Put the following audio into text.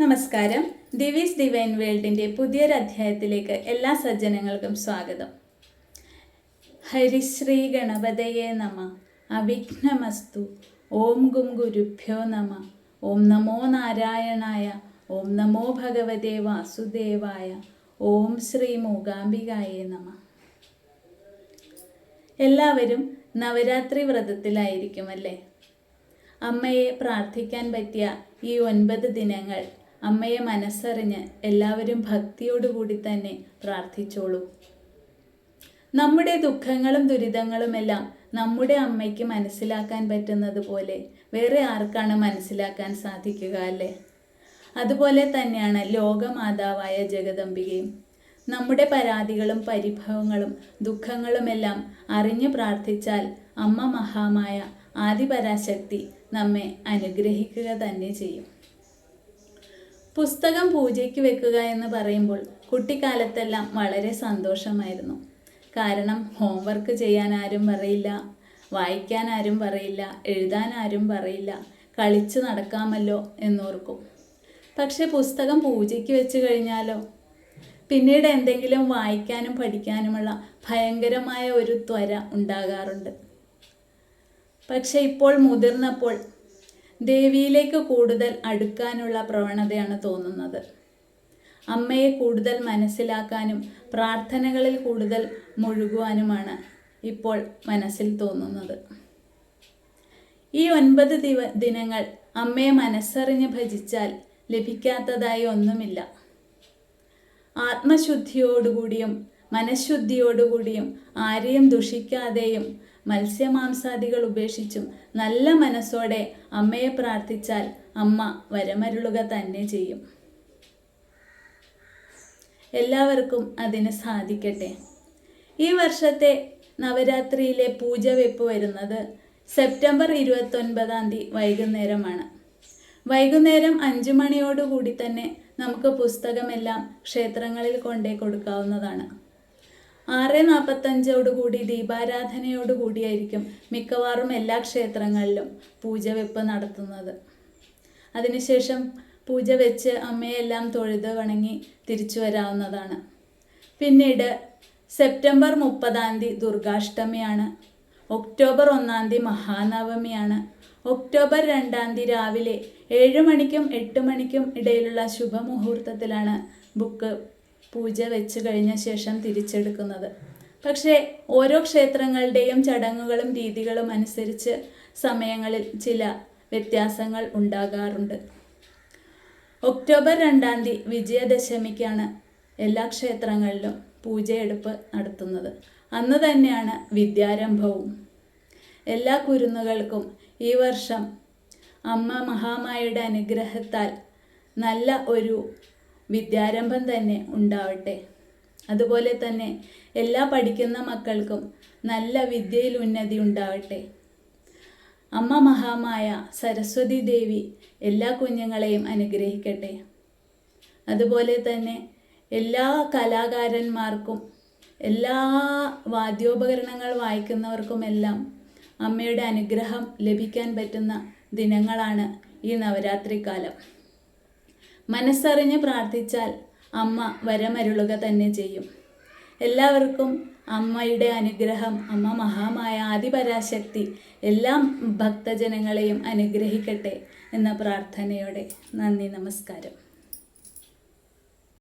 നമസ്കാരം. ദിവീസ് ഡിവൈൻ വേൾഡിന്റെ പുതിയൊരു അധ്യായത്തിലേക്ക് എല്ലാ സജ്ജനങ്ങൾക്കും സ്വാഗതം. ഹരിശ്രീ ഗണപതയെ നമ. അവിഘ്നമസ്തു. ഓം ഗും ഗുരുഭ്യോ നമ. ഓം നമോ നാരായണായ. ഓം നമോ ഭഗവതേ വാസുദേവായ. ഓം ശ്രീ മൂകാംബികായേ നമ. എല്ലാവരും നവരാത്രി വ്രതത്തിലായിരിക്കുമല്ലേ? അമ്മയെ പ്രാർത്ഥിക്കാൻ പറ്റിയ ഈ ഒൻപത് ദിനങ്ങൾ അമ്മയെ മനസ്സറിഞ്ഞ് എല്ലാവരും ഭക്തിയോടുകൂടി തന്നെ പ്രാർത്ഥിച്ചോളൂ. നമ്മുടെ ദുഃഖങ്ങളും ദുരിതങ്ങളുമെല്ലാം നമ്മുടെ അമ്മയ്ക്ക് മനസ്സിലാക്കാൻ പറ്റുന്നത് പോലെ വേറെ ആർക്കാണ് മനസ്സിലാക്കാൻ സാധിക്കുക അല്ലേ? അതുപോലെ തന്നെയാണ് ലോകമാതാവായ ജഗദമ്പികയും നമ്മുടെ പരാതികളും പരിഭവങ്ങളും ദുഃഖങ്ങളുമെല്ലാം അറിഞ്ഞു പ്രാർത്ഥിച്ചാൽ അമ്മ മഹാമായ ആദിപരാശക്തി നമ്മെ അനുഗ്രഹിക്കുക തന്നെ ചെയ്യും. പുസ്തകം പൂജയ്ക്ക് വെക്കുക എന്ന് പറയുമ്പോൾ കുട്ടിക്കാലത്തെല്ലാം വളരെ സന്തോഷമായിരുന്നു. കാരണം ഹോംവർക്ക് ചെയ്യാൻ ആരും പറയില്ല വായിക്കാൻ ആരും പറയില്ല എഴുതാൻ ആരും പറയില്ല കളിച്ച് നടക്കാമല്ലോ എന്നോർക്കും. പക്ഷെ പുസ്തകം പൂജയ്ക്ക് വെച്ച് കഴിഞ്ഞാലോ? പിന്നീട് എന്തെങ്കിലും വായിക്കാനും പഠിക്കാനുമുള്ള ഭയങ്കരമായ ഒരു ത്വര ഉണ്ടാകാറുണ്ട്. പക്ഷെ ഇപ്പോൾ മുതിർന്നപ്പോൾ ദേവിയിലേക്ക് കൂടുതൽ അടുക്കാനുള്ള പ്രവണതയാണ് തോന്നുന്നത്. അമ്മയെ കൂടുതൽ മനസ്സിലാക്കാനും പ്രാർത്ഥനകളിൽ കൂടുതൽ മുഴുകുവാനുമാണ് ഇപ്പോൾ മനസ്സിൽ തോന്നുന്നത്. ഈ ഒൻപത് ദിവ ദിനങ്ങൾ അമ്മയെ മനസ്സറിഞ്ഞ് ഭജിച്ചാൽ ലഭിക്കാത്തതായി ഒന്നുമില്ല. ആത്മശുദ്ധിയോടുകൂടിയും മനഃശുദ്ധിയോടുകൂടിയും ആരെയും ദുഷിക്കാതെയും മത്സ്യമാംസാദികൾ ഉപേക്ഷിച്ചും നല്ല മനസ്സോടെ അമ്മയെ പ്രാർത്ഥിച്ചാൽ അമ്മ വരമരുളുക തന്നെ ചെയ്യും. എല്ലാവർക്കും അതിന് സാധിക്കട്ടെ. ഈ വർഷത്തെ നവരാത്രിയിലെ പൂജ വെപ്പ് വരുന്നത് സെപ്റ്റംബർ ഇരുപത്തൊൻപതാം തീയതി വൈകുന്നേരമാണ്. വൈകുന്നേരം അഞ്ചു മണിയോടുകൂടി തന്നെ നമുക്ക് പുസ്തകമെല്ലാം ക്ഷേത്രങ്ങളിൽ കൊണ്ടേ കൊടുക്കാവുന്നതാണ്. ആറ് നാൽപ്പത്തഞ്ചോടുകൂടി ദീപാരാധനയോടുകൂടിയായിരിക്കും മിക്കവാറും എല്ലാ ക്ഷേത്രങ്ങളിലും പൂജ വെപ്പ് നടത്തുന്നത്. അതിനുശേഷം പൂജ വെച്ച് അമ്മയെല്ലാം തൊഴുത് വണങ്ങി തിരിച്ചു വരാവുന്നതാണ്. പിന്നീട് സെപ്റ്റംബർ മുപ്പതാം തീയതി ദുർഗാഷ്ടമിയാണ്. ഒക്ടോബർ ഒന്നാം തീയതി മഹാനവമിയാണ്. ഒക്ടോബർ രണ്ടാം തീയതി രാവിലെ ഏഴ് മണിക്കും എട്ട് മണിക്കും ഇടയിലുള്ള ശുഭമുഹൂർത്തത്തിലാണ് ബുക്ക് പൂജ വെച്ച് കഴിഞ്ഞ ശേഷം തിരിച്ചെടുക്കുന്നത്. പക്ഷേ ഓരോ ക്ഷേത്രങ്ങളുടെയും ചടങ്ങുകളും രീതികളും അനുസരിച്ച് സമയങ്ങളിൽ ചില വ്യത്യാസങ്ങൾ ഉണ്ടാകാറുണ്ട്. ഒക്ടോബർ രണ്ടാം തീയതി വിജയദശമിക്കാണ് എല്ലാ ക്ഷേത്രങ്ങളിലും പൂജയെടുപ്പ് നടത്തുന്നത്. അന്ന് തന്നെയാണ് വിദ്യാരംഭവും. എല്ലാ കുരുന്നുകൾക്കും ഈ വർഷം അമ്മ മഹാമായയുടെ അനുഗ്രഹത്താൽ നല്ല ഒരു വിദ്യാരംഭം തന്നെ ഉണ്ടാവട്ടെ. അതുപോലെ തന്നെ എല്ലാ പഠിക്കുന്ന മക്കൾക്കും നല്ല വിദ്യയിൽ ഉന്നതി ഉണ്ടാവട്ടെ. അമ്മ മഹാമായ സരസ്വതി ദേവി എല്ലാ കുഞ്ഞുങ്ങളെയും അനുഗ്രഹിക്കട്ടെ. അതുപോലെ തന്നെ എല്ലാ കലാകാരന്മാർക്കും എല്ലാ വാദ്യോപകരണങ്ങൾ വായിക്കുന്നവർക്കുമെല്ലാം അമ്മയുടെ അനുഗ്രഹം ലഭിക്കാൻ പറ്റുന്ന ദിനങ്ങളാണ് ഈ നവരാത്രി കാലം മനസ്സറിഞ്ഞ് പ്രാർത്ഥിച്ചാൽ അമ്മ വരമരുളുക തന്നെ ചെയ്യും. എല്ലാവർക്കും അമ്മയുടെ അനുഗ്രഹം അമ്മ മഹാമായ ആദിപരാശക്തി എല്ലാ ഭക്തജനങ്ങളെയും അനുഗ്രഹിക്കട്ടെ എന്ന പ്രാർത്ഥനയോടെ നന്ദി നമസ്കാരം.